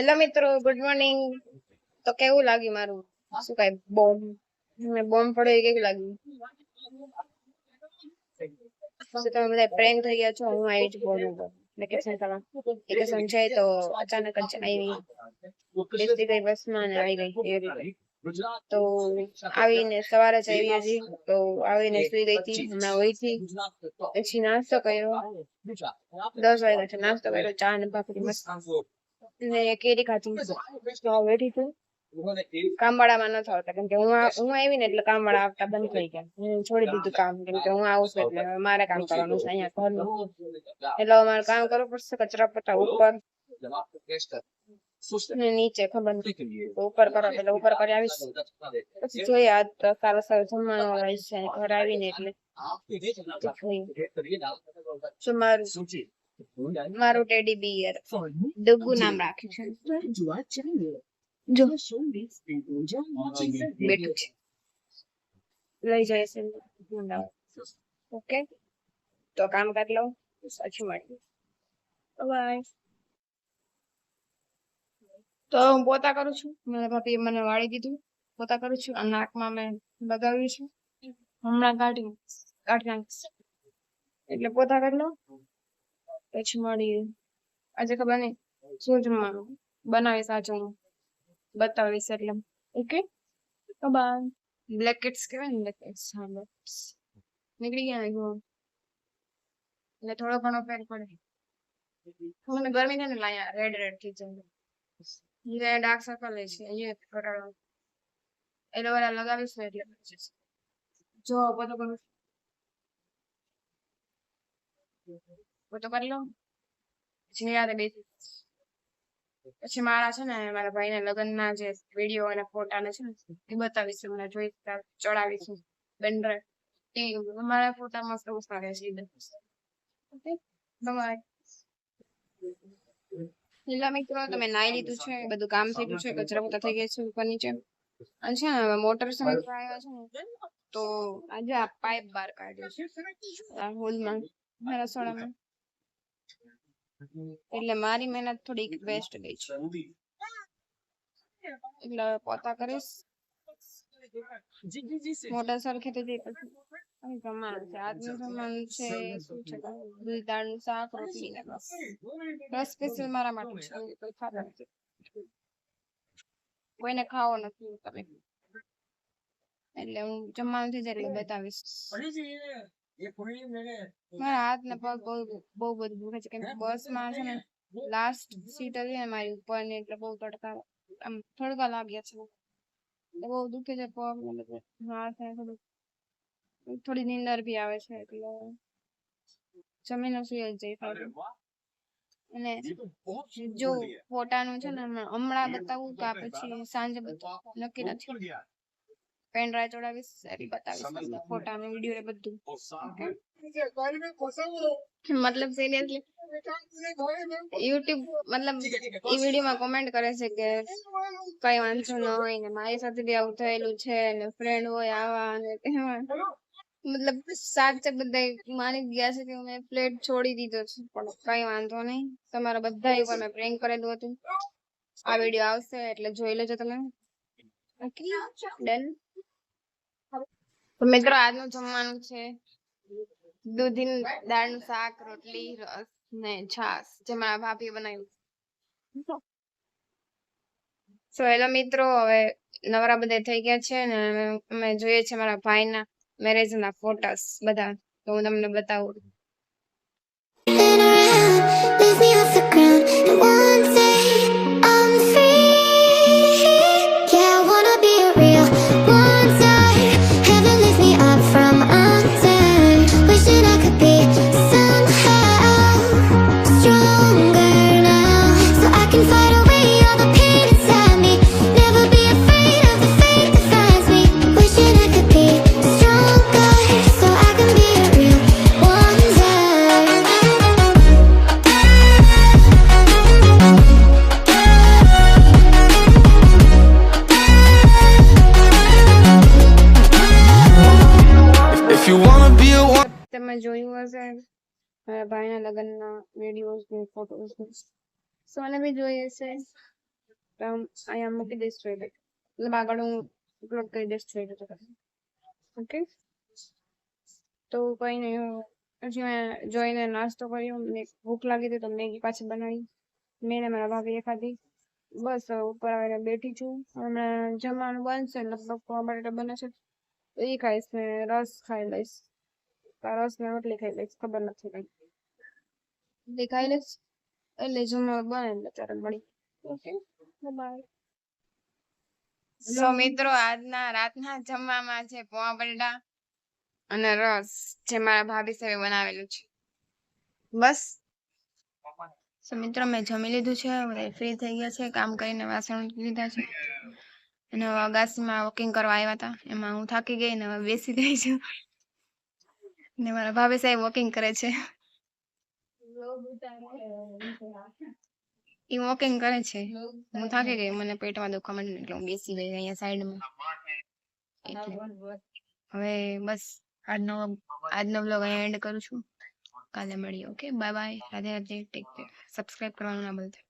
hello મિત્રો good morning તો કેવું લાગ્યું મારું શું કઈ બોમ્બ મેં બોમ્બ પડ્યો કેવું લાગ્યું તમે બધા પ્રેન્ક થઈ ગયા છો હું આવી જ બોલું વેકેશન કરવા વેકેશન છે તો અચાનક જ આવી બેસતી ગઈ બસમાં આવી ગઈ એ રીતે તો આવીને સવારે જઈ હજી તો આવીને સુઈ ગઈ હતી હમણાં હોય થી પછી નાસ્તો કર્યો દસ વાગ્યા છે નાસ્તો કર્યો ચા ને ભાખરી મસ્ત ને કેડી કાટીને પણ આ ફિશ નો રેડી થે કામ વાળા માનતો હતો કે હું હું આવીને એટલે કામ વાળા આવતા બંધ થઈ ગયા હું છોડી દીધું કામ કે હું આવું એટલે મારા કામ કરવાનો છે અહીંયા ઘરનો એલો માર કામ કરો પડશે કચરા પટા ઉત્પન્ન જમા કર જેસ્ટર સોશતે ની ની કેમ બંધ ઠીક કરીયો ઉપર પર આવીશ પછી જોઈએ આ સારા સારા ધમમાવા લઈ જશે ઓર આવીને એટલે ઠીક કરી નાખતા ગોટ કચમાર સુજી મારો ટેડી બિયર ડબ્બુ નામ રાખ્યું છે જોવા ચાલો જો બેઠું છે લઈ જાય છે ઓકે તો કામ કરી લઉં પછી મળીએ બાય તો હું પોતા કરું છું મારા ભાભીએ મને વાળી દીધું પોતા કરું છું અને નાકમાં મેં લગાવ્યું છે હમણાં કાઢી કાઢી નાખીશ એટલે પોતા કરી લઉં પછી મળીએ આજે ખબર નહીં શું જમવાનું બનાવીશ આજે બતાવીશ એટલે ઓકે તો બાય બ્લેકેટ્સ કેવાય ને બ્લેકેટ્સ હા નીકળી ગયા આવ્યો એટલે થોડો ઘણો ફેર પડે મને ગરમી થાય ને લાયા રેડ રેડ થઈ જાય ડાર્ક સર્કલ છે અહીંયા કરાળો એટલે વાળા લગાવીશ ને એટલે જો બધો કરું वो તો કરી લો જે યાદ બેસી પછી મારા છે ને મારા ભાઈના લગ્નના જે વિડીયો અને ફોટા ને છે ને એ બતાવીશું મને જોઈ ચડાવીશું બેન્ડર મારા ફોટા મસ્ત મસ્ત આવે છે તમારે લીલા મિત્રો તમે નાઈ લીધું છે બધું કામ થઈ ગયું છે કચરા પોતા થઈ ગયા છે ઉપર નીચે અને છે ને મોટર સમય આવ્યા છે તો આજે આ પાઇપ બહાર કાઢ્યો છે આ હોલમાં મારા સોળામાં એટલે મારી મહેનત થોડીક વેસ્ટ ગઈ છે એટલે પોતા કરીશ મોટા સર ખેતે જઈ પછી જમવાનું છે આજનું જમવાનું છે શું છે દૂધ દાળનું શાક રોટલી ને બસ બસ સ્પેશિયલ મારા માટે છે કોઈ ખાતા નથી કોઈને ખાવો નથી તમે એટલે હું જમવાનું થઈ જાય એટલે બતાવીશ મારા હાથ ને પગ બહુ બધું દુખે છે કેમ બસ માં છે ને લાસ્ટ સીટ હતી ને મારી ઉપર ને એટલે બહુ તડકા આમ થોડકા લાગ્યા છે બહુ દુખે છે પગ ને બધું હાથ ને થોડું થોડી નીંદર ભી આવે છે એટલે જમીન સુઈ જઈ અને જો ફોટાનું છે ને હમણાં બતાવું કે પછી સાંજે બતાવું નક્કી નથી ફ્રેન્ડ રાય જોડાવી સારી બતાવી સ ફોટોમાં વિડિયો રે બધું એટલે કરે ને ખોસવું મતલબ સિરિયસલી યુટ્યુબ મતલબ આ વિડિયોમાં કમેન્ટ કરે છે કે કઈ વાંધો ન એના માય સાચડે આઉટ થયેલું છે ને ફ્રેન્ડ હોય આવા અને કેમ મતલબ સાચ છે બંદાઈ માની ગયા છે કે હું મે પ્લેટ છોડી દીધો પણ કઈ વાંધો ન તમારો બધાય ઉપર મે પ્રૅન્ક કરી દીધો આ વિડિયો આવશે એટલે જોઈ લેજો તમે ડન મિત્રો આજનું જમવાનું છે દૂધી દાળ નું શાક રોટલી રસ ને છાસ જે મારા ભાભી બનાવ્યું સો હેલો મિત્રો હવે નવરા બધા થઈ ગયા છે ને અમે જોઈએ છે મારા ભાઈના મેરેજના ફોટોસ બધા તો હું તમને બતાવું मेरा भाई ने लगन ना वीडियोस में फोटोज में सो मैंने भी जो ये से from I am okay this trade मतलब आगड़ अपलोड कर दिस ट्रेड ओके તો કઈ નહીં હજી મેં જોઈને નાસ્તો કર્યો મને ભૂખ લાગી હતી તો મેગી પાછી બનાવી મેં મારા ભાભીએ ખાધી બસ ઉપર આવીને બેઠી છું હમણાં જમવાનું બનશે લગભગ બટાટા બને છે એ ખાઈશ ને રસ ખાઈ લઈશ કરસ ને રોટલી ખાઈ ખબર નથી કઈ રોટલી ખાઈ લઈશ એટલે જમવા બને એટલે ત્યારે મળી ઓકે બાય સો મિત્રો આજના રાતના જમવામાં છે પોવા બરડા અને રસ જે મારા ભાભી સાહેબે બનાવેલું છે બસ સો મિત્રો મેં જમી લીધું છે હવે ફ્રી થઈ ગયા છે કામ કરીને વાસણ લીધા છે અને અગાસીમાં વોકિંગ કરવા આવ્યા હતા એમાં હું થાકી ગઈ ને હવે બેસી ગઈ છું ને મારા ભાભી સાહેબ વોકિંગ કરે છે એ વોકિંગ કરે છે હું થાકી ગઈ મને પેટમાં દુખવા માંડ્યું એટલે હું બેસી ગઈ અહીંયા સાઈડમાં હવે બસ આજનો આજનો બ્લોગ અહીંયા એન્ડ કરું છું કાલે મળીએ okay bye bye Radhe Radhe take care subscribe કરવાનું ના ભૂલતા